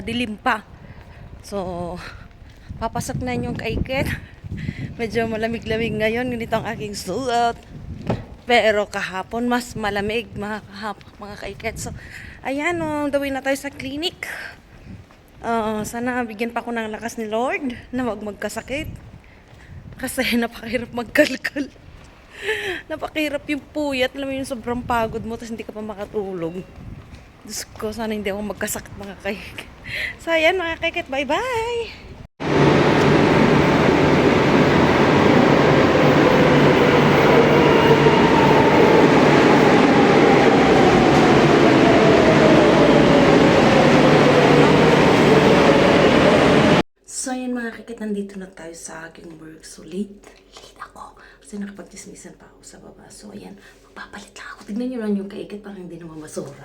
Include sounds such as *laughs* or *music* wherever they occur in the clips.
kaiket. Madilim pa. So, papasok na yung kaiket. *laughs* Medyo malamig-lamig ngayon. Ganito ang aking suot. Pero kahapon, mas malamig mga, kahap, mga kaiket. So, ayan, the way na tayo sa clinic. Ah, sana bigyan pa ako ng lakas ni Lord na wag magkasakit. Kasi *laughs* napakahirap magkalkal. *laughs* napakahirap yung puyat. Alam mo yung sobrang pagod mo tapos hindi ka pa makatulog. Diyos ko, sana hindi ako magkasakit mga kaikit. *laughs* So, ayan mga kaikit. Bye-bye! So, ayan mga kakit, nandito na tayo sa aking work. So, late. Late ako. Kasi nakapag-dismissan pa ako sa baba. So, ayan. Magpapalit lang ako. Tignan nyo lang yung kaikit. Parang hindi naman masura.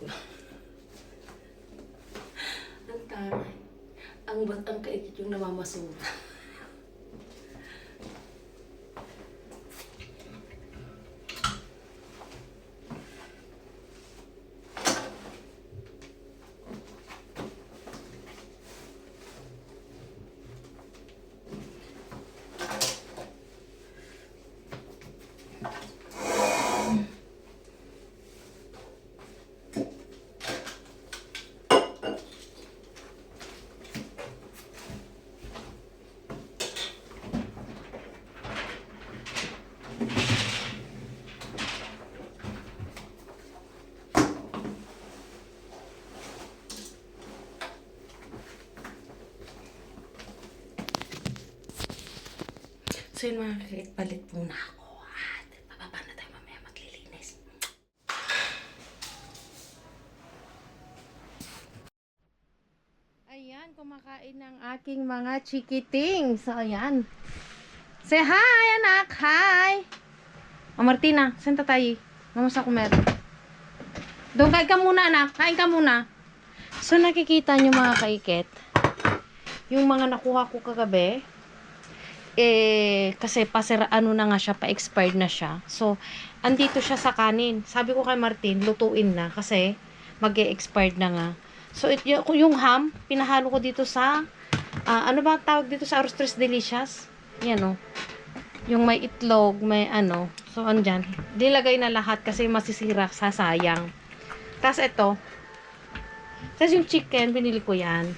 Ang taray. Ang ba't ang kaikit yung namamasura. So, yun mga kakit, palit muna ako. At bababa na tayo mamaya maglilinis. Ayan, kumakain ng aking mga chikiting. So, ayan. Say hi, anak. Hi. O, Martina, saan tayo? Mamas ako meron. Doon, kain ka muna, anak. Kain ka muna. So, nakikita nyo mga kaiket. Yung mga nakuha ko kagabi, eh, kasi pasira, ano na nga siya, pa-expired na siya. So, andito siya sa kanin. Sabi ko kay Martin, lutuin na kasi mag expired na nga. So, it, yung, ham, pinahalo ko dito sa, ah, ano ba tawag dito sa Arroz Tres Delicious? Yan o. Yung may itlog, may ano. So, andyan. Dilagay na lahat kasi masisira, sasayang. Tapos ito. Tapos yung chicken, binili ko yan.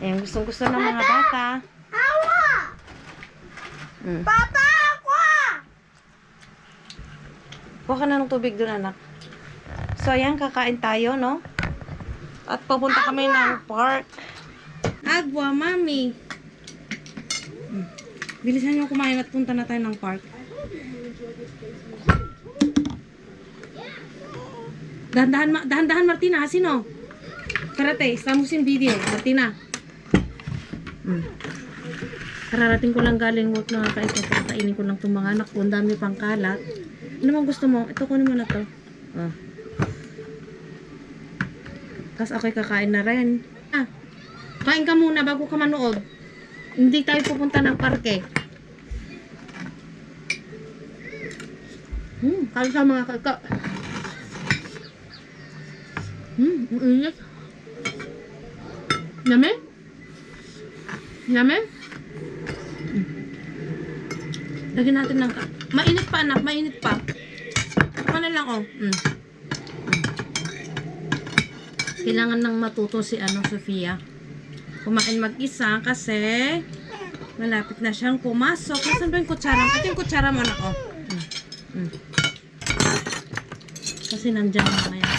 Ayan, gustong gusto ng mga bata. Mm. Papa, ako! Kuha ka na ng tubig doon, anak. So, ayan, kakain tayo, no? At papunta kami ng park. Agwa, mami. Mm. Bilisan nyo kumain at punta na tayo ng park. Dahan-dahan, dahan-dahan, Martina. Sino? Karate, estamos in video. Martina. Mm. Kararating ko lang galing work na kaikit. Kainin ko lang itong mga anak ko. Ang dami pang kalat. Ano bang gusto mo? Ito kunin mo na to. Ah. Tapos ako'y kakain na rin. Ah. Kain ka muna bago ka manood. Hindi tayo pupunta ng parke. Hmm, kain ka mga kaka. Hmm, ang init. Yummy? Yummy? Lagyan natin ng... Mainit pa, anak. Mainit pa. Ano lang, oh. Mm. Mm. Kailangan nang matuto si, ano, Sofia. Kumain mag-isa kasi malapit na siyang pumasok. Nasaan ba yung kutsara? Ito yung kutsara mo, anak, oh. Mm. Mm. Kasi nandiyan na ngayon.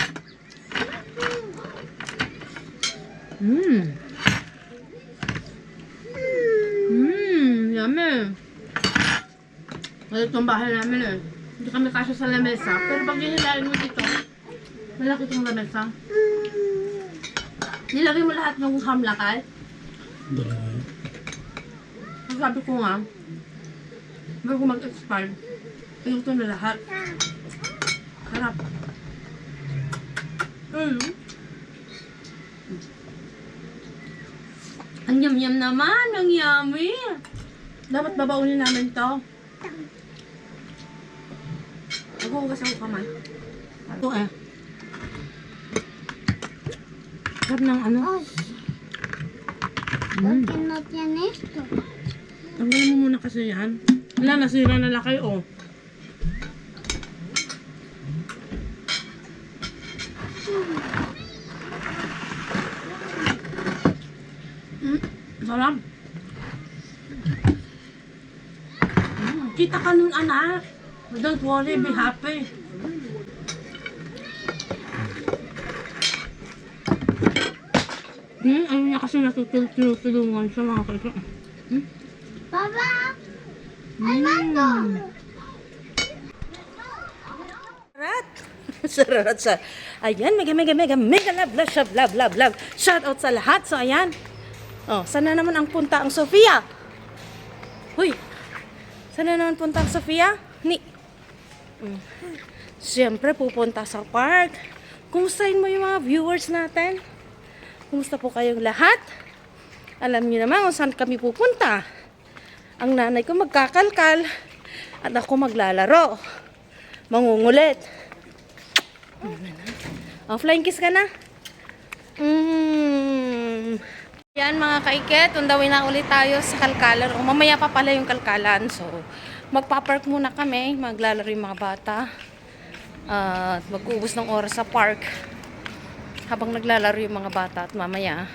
Mmm, yummy. Malito ang bahay namin eh. Hindi kami kasya sa lamesa. Pero pag hinilain mo dito, malaki itong lamesa. Nilagay mo lahat ng hamlakal. Ang sabi ko nga, bago mag-expire, ayoko na lahat. Sarap. Mm. Ang yum-yum naman, ang yummy. Dapat babaunin namin to. Maghuhugas ako kamay. Ito eh. Sarap ng ano. Oh, Mm. ¿por qué no tiene esto? Tanggalin mo muna kasi yan. Wala, nasira na laki, oh. Mm, sarap. Mm, kita ka nun, anak. Don't worry, be happy. Hmm, ayun niya kasi natutulungan siya mga kaibigan. Papá, Mm. Sarat! Sarat sa... Ayan, mega, mega, mega, mega love, love, love, love, love, love. Shout out sa lahat. So, ayan. Oh, sana naman ang punta ang Sofia? Huy! Sana naman punta ang Sofia? Ni... Mm. Siyempre, pupunta sa park. Kumustahin mo yung mga viewers natin? Kumusta po kayong lahat? Alam niyo naman kung saan kami pupunta. Ang nanay ko magkakalkal at ako maglalaro. Mangungulit. Oh, flying kiss ka na? Mm. Yan mga kaiket, undawin na ulit tayo sa kalkalan. O mamaya pa pala yung kalkalan. So, magpapark muna kami. Maglalaro yung mga bata. At mag-uubos ng oras sa park. Habang naglalaro yung mga bata at mamaya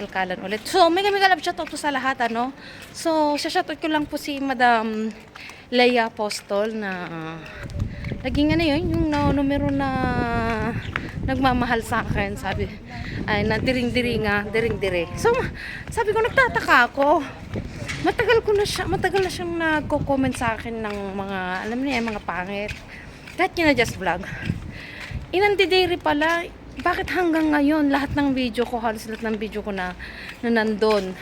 kalkalan ulit. So, may kami kalab shoutout po sa lahat, ano. So, shoutout ko lang po si Madam Leia Apostol na uh, naging ano yun, yung na, numero na nagmamahal sa akin, sabi, ay, na diring-diringa, diring-dire. So, sabi ko, nagtataka ako. Matagal ko na siya, matagal na siyang nagko-comment sa akin ng mga, alam niya, mga pangit. Kahit yun na just vlog. Inantidiri pala, bakit hanggang ngayon lahat ng video ko, halos lahat ng video ko na, na nandun,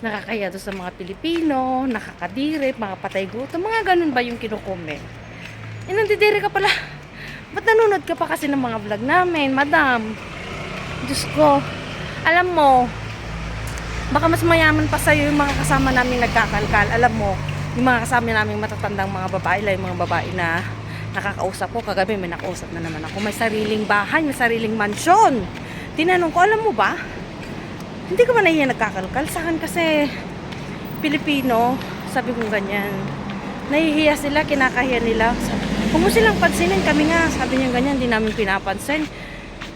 nakakaya doon sa mga Pilipino, nakakadiri, mga patay gutom, mga ganun ba yung kinukomment? Inantidiri ka pala. Ba't nanonood ka pa kasi ng mga vlog namin, madam? Diyos ko, alam mo, baka mas mayaman pa sa'yo yung mga kasama namin nagkakalkal. Alam mo, yung mga kasama namin matatandang mga babae, lang yung mga babae na nakakausap ko. Kagabi may nakausap na naman ako. May sariling bahay, may sariling mansyon. Tinanong ko, alam mo ba? Hindi ko ba nahiya nagkakalkal? Sa akin kasi, Pilipino, sabi ko ganyan. Nahihiya sila, kinakahiya nila. Sabi, Huwag mo silang pansinin, kami nga, sabi niya ganyan, hindi namin pinapansin.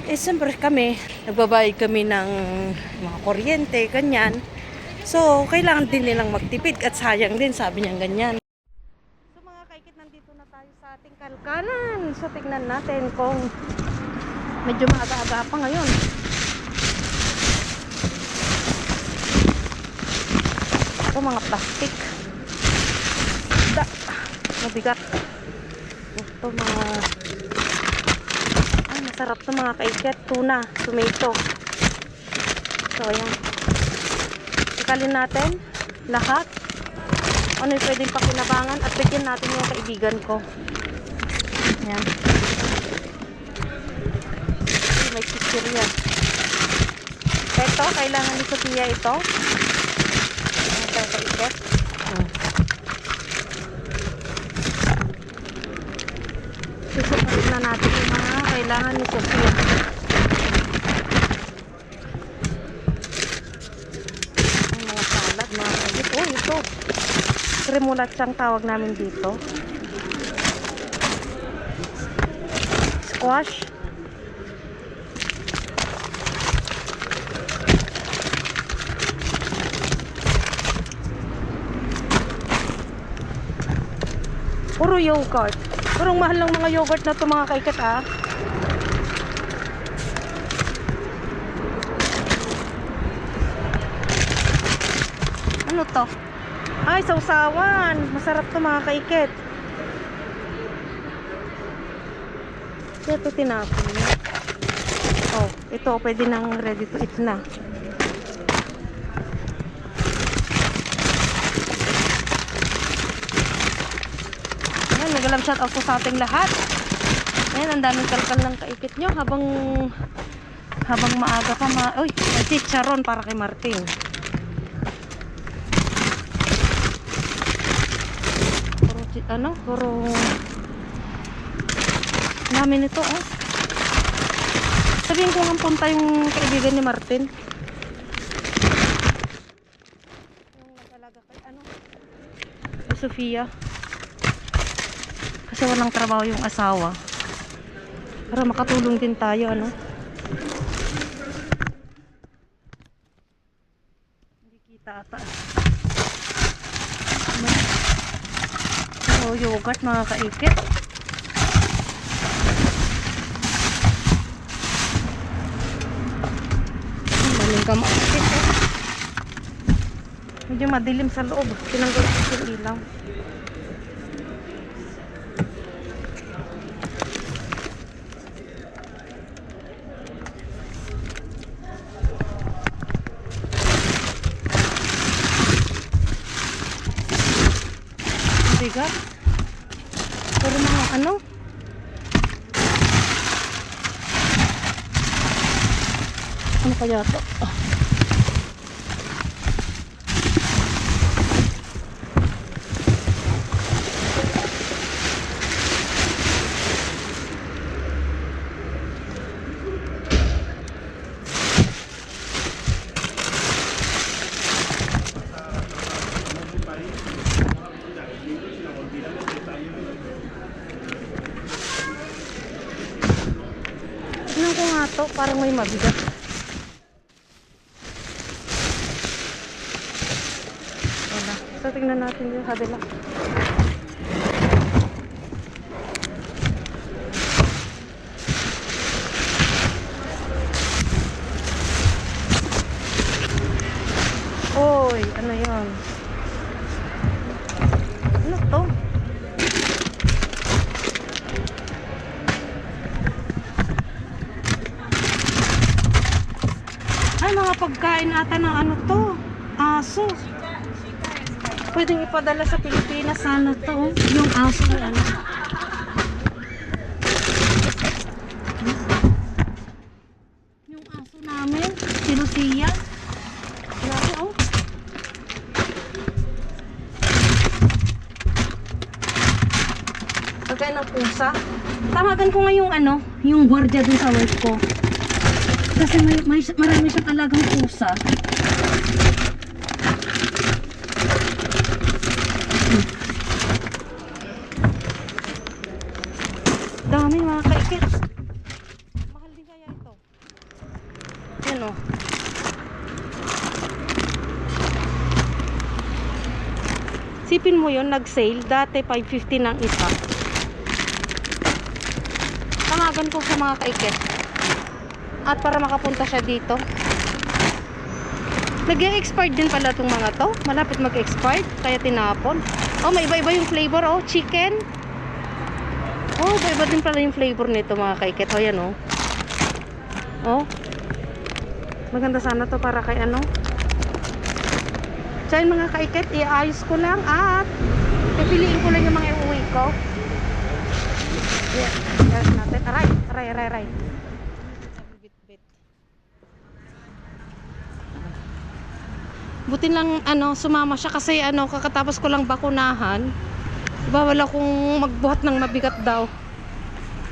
Eh, siyempre kami, nagbabayad kami ng mga kuryente, ganyan. So, kailangan din nilang magtipid at sayang din, sabi niya ganyan. So, mga kaikit, nandito na tayo sa ating kalkalan. So, tignan natin kung medyo maaga-aga pa ngayon. Ito, mga plastic. Da, mabigat. Ito, mga ay, masarap to mga kaiket. Tuna, tomato. So, ayan. Ikalin natin lahat. Ano yung pwedeng pakinabangan at bigyan natin yung kaibigan ko. Ayan. Ay, may chichirya. Ito, kailangan ni Sophia ito. Ito, kaiket. Hmm. Susukarin na natin yung mga kailangan ni Sophia. Ang mga salad, mga kagit. Oh, ito. Cremulat siyang tawag namin dito. Squash. Puro yogurt. Purong mahal ng mga yogurt na to mga kaikat ah. Ano to? Ay, sausawan. Masarap to mga kaikit. Ito tinapon. Oh, ito pwede nang ready to eat na. Nagalang shout out po sa ating lahat. Ayan, ang daming kalkal ng kaikit nyo habang habang maaga pa ma... Uy, chicharon para kay Martin. Puro, ano, puro... Namin ito, oh. Sabihin ko nga punta yung kaibigan ni Martin. Yung nag-alaga kay ano? Sofia. Kasi walang trabaho yung asawa. Para makatulong din tayo, ano? Hindi kita ata. So, yogurt mga kaikit. Ang daming kamakit eh. Medyo madilim sa loob. Tinanggal ko yung ilaw. Bigat. Pero mga ano? Ano kaya to? Ah. Tignan ko nga to, parang may mabigat. Wala. So, tingnan natin yung kabila. Oy, ano yun? Ano to? Ay, mga pagkain ata ng ano to? Aso. Pwedeng ipadala sa Pilipinas sana to. Yung aso ano. Yung aso namin, si Lucia. Grabe oh. Pagkain ng pusa. Tawagan ko nga yung ano, yung gwardiya dun sa work ko. Kasi may, may, marami siya talagang pusa. Hmm. Dami mga kaikit. Mahal din kaya ito. Yan o. Sipin mo yon nag-sale. Dati 550 ng isa. Tamagan ko sa mga kaikit. At para makapunta siya dito. Nag-expired din pala itong mga to. Malapit mag-expired. Kaya tinapon. Oh, may iba-iba yung flavor. Oh, chicken. Oh, iba-iba din pala yung flavor nito mga kaiket. Oh, yan oh. Oh. Maganda sana to para kay ano. So, mga kaiket, iayos ko lang at pipiliin ko lang yung mga iuwi ko. Yeah, ayos natin. Aray, aray, aray, aray. Buti lang ano, sumama siya kasi ano, kakatapos ko lang bakunahan. Bawal akong magbuhat ng mabigat daw.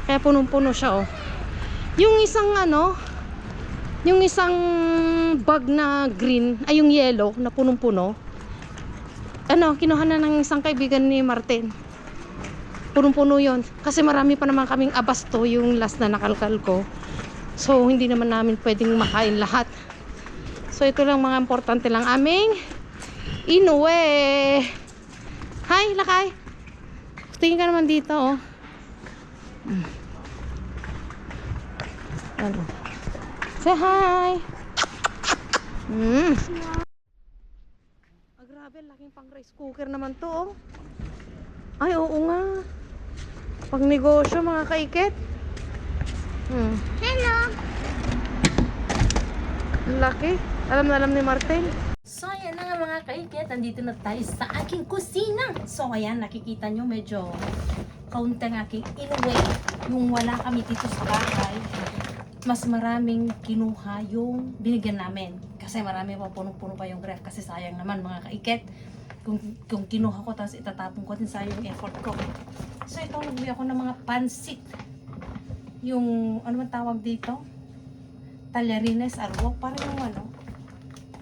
Kaya punong-puno siya oh. Yung isang ano, yung isang bag na green, ay yung yellow na punong-puno. Ano, kinuha na ng isang kaibigan ni Martin. Punong-puno yon Kasi marami pa naman kaming abasto yung last na nakalkal ko. So, hindi naman namin pwedeng makain lahat. So, ito lang mga importante lang aming inuwi. Hi, lakay. Tingin ka naman dito, oh. Mm. Ano? Say hi! Mm. Ah, grabe, laking pang rice cooker naman to, oh. Ay, oo nga. Pang negosyo, mga kaikit. Hmm. Hello. Laki. Alam na alam ni Martin. So, ayan na nga mga kaikit. Nandito na tayo sa aking kusina. So, ayan, nakikita nyo medyo kaunti ang aking inuwi. Yung wala kami dito sa bahay, mas maraming kinuha yung binigyan namin. Kasi marami pa punong-puno pa yung ref. Kasi sayang naman mga kaikit. Kung, kung kinuha ko, tapos itatapon ko din sayang yung effort ko. So, ito, nagbi ako ng mga pansit. Yung, ano man tawag dito? tallarines arwok. Parang yung ano.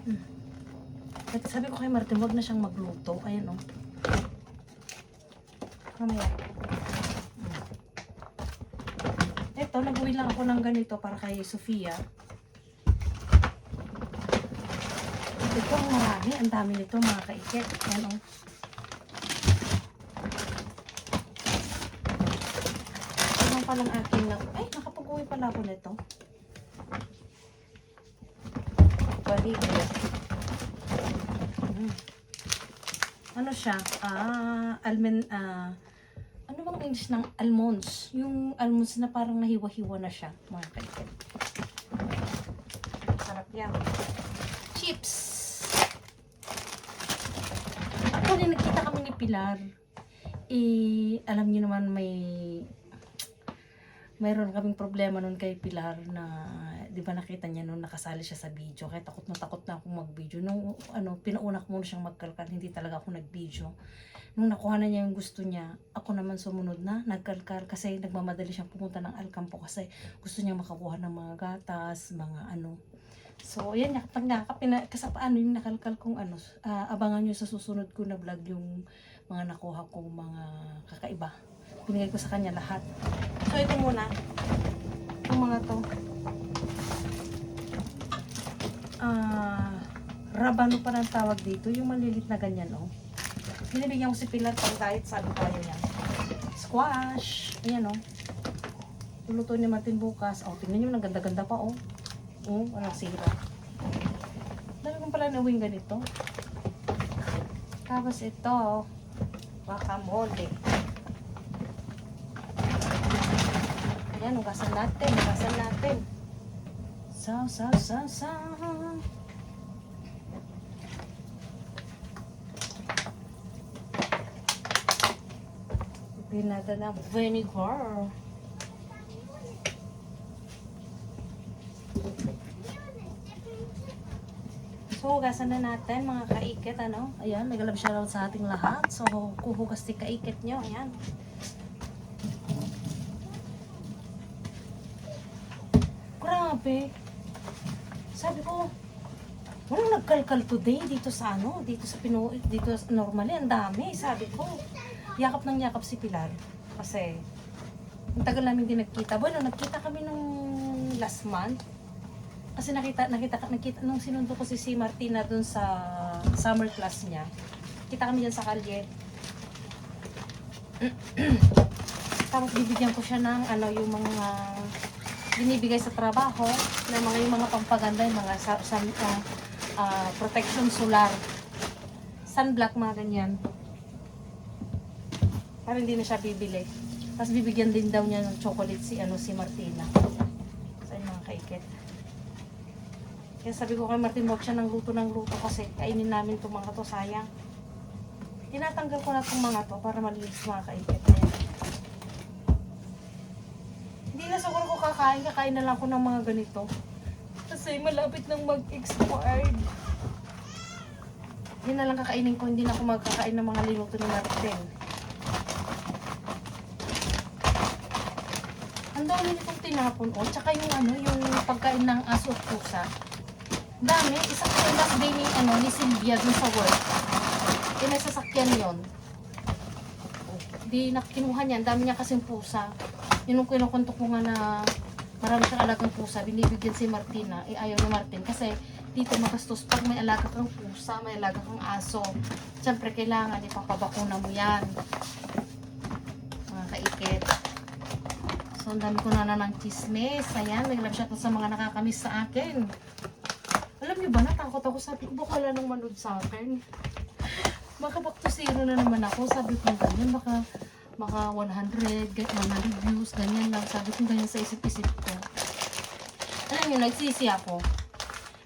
Hmm. At sabi ko kay Martin, wag na siyang magluto. Ayan o. Oh. Mamaya. Hmm. Ito, nag-uwi lang ako ng ganito para kay Sofia. Ito ang marami. Ang dami nito mga kaikit. Ayan o. Ito lang palang akin na... Ay, nakapag-uwi pala ako nito. Baligya. Mm. Ano siya? Ah, almond... Ah, ano bang English ng almonds? Yung almonds na parang nahiwa-hiwa na siya, mga kaikit. Sarap yan. Chips. Din nagkita kami ni Pilar. Eh, alam niyo naman may mayroon kaming problema nun kay Pilar na, di ba nakita niya nung nakasali siya sa video, kaya takot na takot na akong mag-video. Nung ano, pinauna ko muna siyang magkalkal, hindi talaga ako nag-video. Nung nakuha na niya yung gusto niya, ako naman sumunod na, nagkalkal kasi nagmamadali siyang pumunta ng Alcampo kasi gusto niya makakuha ng mga gatas, mga ano. So, yan, pag nakapina, kasi paano yung nakalkal kong ano, ah, abangan nyo sa susunod ko na vlog yung mga nakuha kong mga kakaiba. Binigay ko sa kanya lahat. So, ito muna. Yung mga to. Ah, rabano pa ng tawag dito. Yung malilit na ganyan, oh. Binibigyan ko si Pilar pang diet, sabi tayo yan. Squash. Ayan, oh. Luluto niya Martin bukas. Oh, tingnan niyo, naganda-ganda pa, oh. Oh, walang sira. Kong pala nawing ganito. Tapos ito, guacamole. Ayan, ugasan natin, ugasan natin. Saw, saw, saw, saw. Pipin natin ng vinegar. So, hugasan na natin mga kaikit, ano? Ayan, may galab siya sa ating lahat. So, kuhugas ti kaikit nyo. Ayan. Grabe. Sabi ko, walang nagkalkal today dito sa ano, dito sa Pino, dito normally, ang dami. Sabi ko, yakap ng yakap si Pilar. Kasi, ang tagal namin din nagkita. Bueno, nagkita kami nung last month. Kasi nakita, nakita, nakita, nung sinundo ko si si Martina dun sa summer class niya, kita kami dyan sa kalye. *clears throat* Tapos bibigyan ko siya ng ano, yung mga binibigay sa trabaho, na mga yung mga pampaganda, yung mga sa, sa, ah, ah, protection solar, sunblock, mga ganyan. Para hindi na siya bibili. Tapos bibigyan din daw niya ng chocolate si ano si Martina. Sa mga kaikit. Kaya sabi ko kay Martin, huwag siya ng luto ng luto kasi kainin namin itong mga to, sayang. Tinatanggal ko na itong mga to para malinis mga kaikit. Ayan. Hindi na siguro ko kakain, kakain na lang ako ng mga ganito. Kasi malapit nang mag-expired. Yan na lang kakainin ko, hindi na ako magkakain ng mga linuto ni Martin. Ang dami nitong tinapon, oh. Tsaka yung ano, yung pagkain ng aso at pusa. Dami, isang last day ni, ano, ni Sylvia dun sa work. Eh, may sasakyan yun. Di nakinuha niya, ang dami niya kasing pusa. Yun yung kinukunto ko nga na marami siyang alagang pusa, binibigyan si Martina, eh ayaw ni Martin kasi dito magastos pag may alaga kang pusa, may alaga kang aso. Siyempre kailangan ipapabakuna mo yan. Mga kaikit. So, ang dami ko na na ng chismis. Ayan, may love shot sa mga nakakamiss sa akin. Alam niyo ba, natakot ako. Sabi ko, baka wala nang manood sa akin. Baka back to zero na naman ako. Sabi ko, ganyan, baka baka 100, get 100 views, ganyan lang. Sabi ko, ganyan sa isip-isip ko. Alam niyo, nagsisi ako.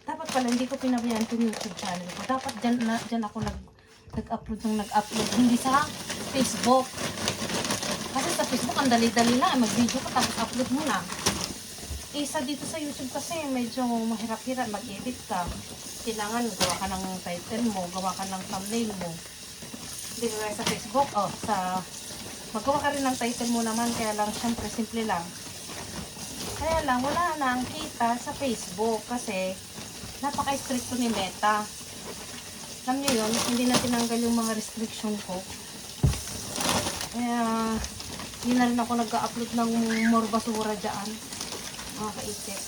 Dapat pala, hindi ko pinabayaan itong YouTube channel ko. Dapat dyan, na, dyan ako nag, nag-upload ng nag-upload. Hindi sa Facebook. Kasi sa Facebook, ang dali-dali lang. Mag-video ka, tapos upload mo na. Isa dito sa YouTube kasi medyo mahirap-hirap mag-edit ka. Kailangan gawa ka ng title mo, gawa ka ng thumbnail mo. Hindi sa Facebook, oh, sa magawa ka rin ng title mo naman, kaya lang syempre simple lang. Kaya lang, wala na ang kita sa Facebook kasi napaka-stricto ni Meta. Alam niyo yun, hindi na tinanggal yung mga restriction ko. Kaya, hindi na rin ako nag-upload ng more basura dyan. Mga kaisip.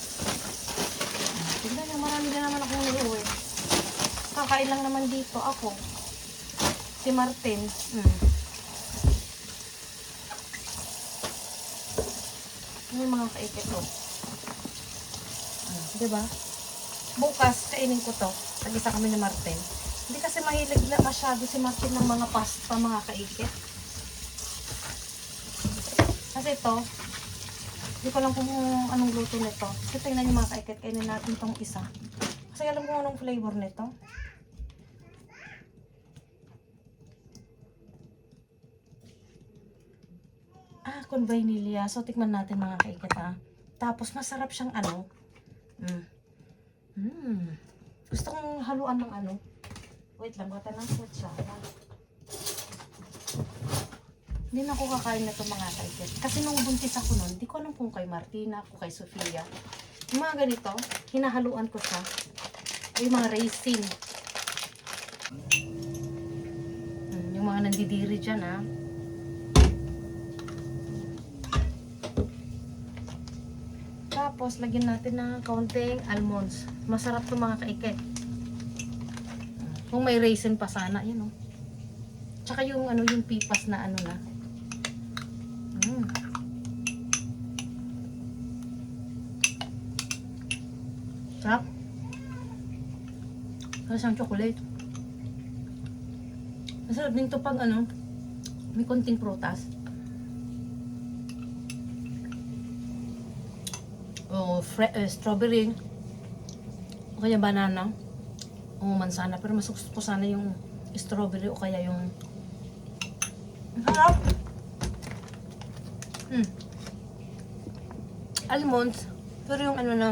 Tignan niyo, marami din naman akong niuwi. Kakain lang naman dito ako. Si Martin. Hmm. Yung mga kaikit to? Ano, diba? Bukas, kainin ko to. Tag-isa kami ni Martin. Hindi kasi mahilig na masyado si Martin ng mga pasta, mga kaikit. Kasi ito, hindi ko alam kung anong luto nito. Kasi tingnan yung mga kaikit, kainin natin tong isa. Kasi alam ko anong flavor nito. Ah, con vanilla. So, tikman natin mga kaikit. Tapos, masarap siyang ano. Mm. Mm. Gusto kong haluan ng ano. Wait lang, bata ng kutsara. Hindi na ako kakain na itong mga kaikit. Kasi nung buntis ako nun, hindi ko alam kung kay Martina, kung kay Sofia. Yung mga ganito, hinahaluan ko siya. Yung mga raisin. Mm, yung mga nandidiri dyan ha. Tapos, lagyan natin ng kaunting almonds. Masarap to mga kaiket. Kung may raisin pa sana, yan o. Tsaka yung ano, yung pipas na ano na. Mm. Sarap. Parang siyang chocolate. Masarap din to pag ano, may konting prutas. o fre- eh, strawberry o kaya banana o mansana pero mas gusto ko sana yung strawberry o kaya yung Ang sarap mm. almonds pero yung ano na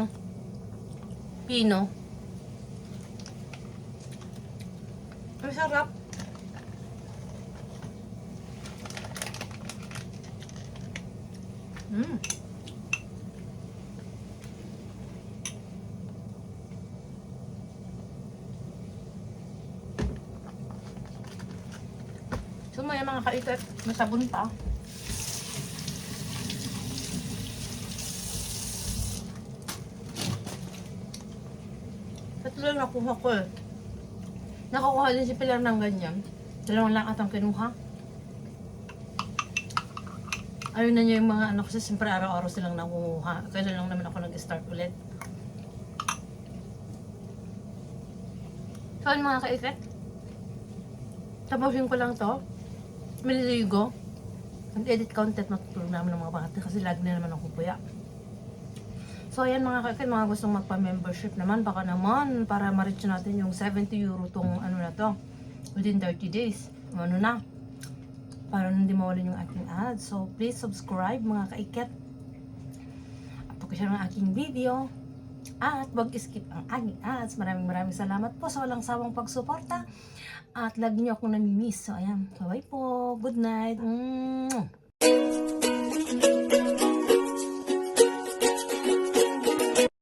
pino ang sarap mm. So may sabon pa. Tatlo lang nakuha ko eh. Nakakuha din si Pilar ng ganyan. Dalawang lang atang kinuha. Ayun na niya yung mga anak kasi siyempre araw-araw silang nakuha. Kailan lang naman ako nag-start ulit. So, ano mga kaiket? Tapusin ko lang to. Maliligo. Mag-edit content matutulog namin ng mga bata kasi lagi na naman ako puya. So ayan mga kakit, mga gustong magpa-membership naman, baka naman para ma-reach natin yung 70 euro tong ano na to within 30 days. Ano na? Para hindi mawalan yung aking ads. So please subscribe mga kaiket. Siya ng aking video. At wag skip ang aking ads. Maraming maraming salamat po sa walang sawang pagsuporta. At lagi niyo akong namimiss. So, ayan. Bye po. Good night. Mm.